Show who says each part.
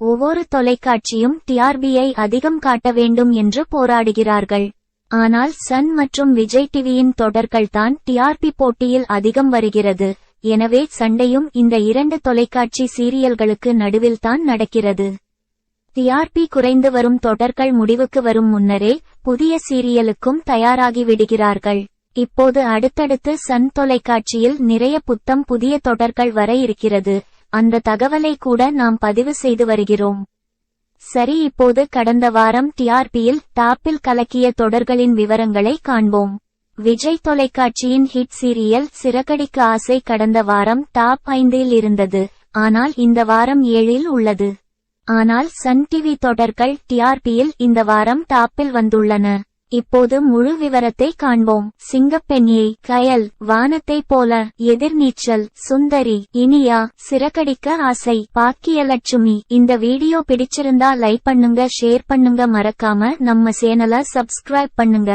Speaker 1: ஒவ்வொரு தொலைக்காட்சியும் டிஆர்பியை அதிகம் காட்ட வேண்டும் என்று போராடுகிறார்கள். ஆனால் சன் மற்றும் விஜய் டிவியின் தொடர்கள்தான் டிஆர்பி போட்டியில் அதிகம் வருகிறது. எனவே சண்டையும் இந்த இரண்டு தொலைக்காட்சி சீரியல்களுக்கு நடுவில்தான் நடக்கிறது. டிஆர்பி குறைந்து வரும் தொடர்கள் முடிவுக்கு வரும் முன்னரே புதிய சீரியலுக்கும் தயாராகி விடுகிறார்கள். இப்போது அடுத்தடுத்து சன் தொலைக்காட்சியில் நிறைய புத்தம் புதிய தொடர்கள் வர இருக்கிறது. அந்த தகவலை கூட நாம் பதிவு செய்து வருகிறோம். சரி இப்போது கடந்த வாரம் டிஆர்பியில் டாப்பில் கலக்கிய தொடர்களின் விவரங்களை காண்போம். விஜய் தொலைக்காட்சியின் ஹிட் சீரியல் சிறகடிக்கு ஆசை கடந்த வாரம் டாப் ஐந்தில் இருந்தது. ஆனால் இந்த வாரம் ஏழில் உள்ளது. ஆனால் சன் டிவி தொடர்கள் டிஆர்பியில் இந்த வாரம் டாப்பில் வந்துள்ளன. இப்போது முழு விவரத்தை காண்போம். சிங்கப்பெண்ணியை கயல் வானத்தை போல எதிர்நீச்சல் சுந்தரி இனியா சிறகடிக்க ஆசை பாக்கியலட்சுமி. இந்த வீடியோ பிடிச்சிருந்தா லைக் பண்ணுங்க ஷேர் பண்ணுங்க மறக்காம நம்ம சேனலை சப்ஸ்கிரைப் பண்ணுங்க.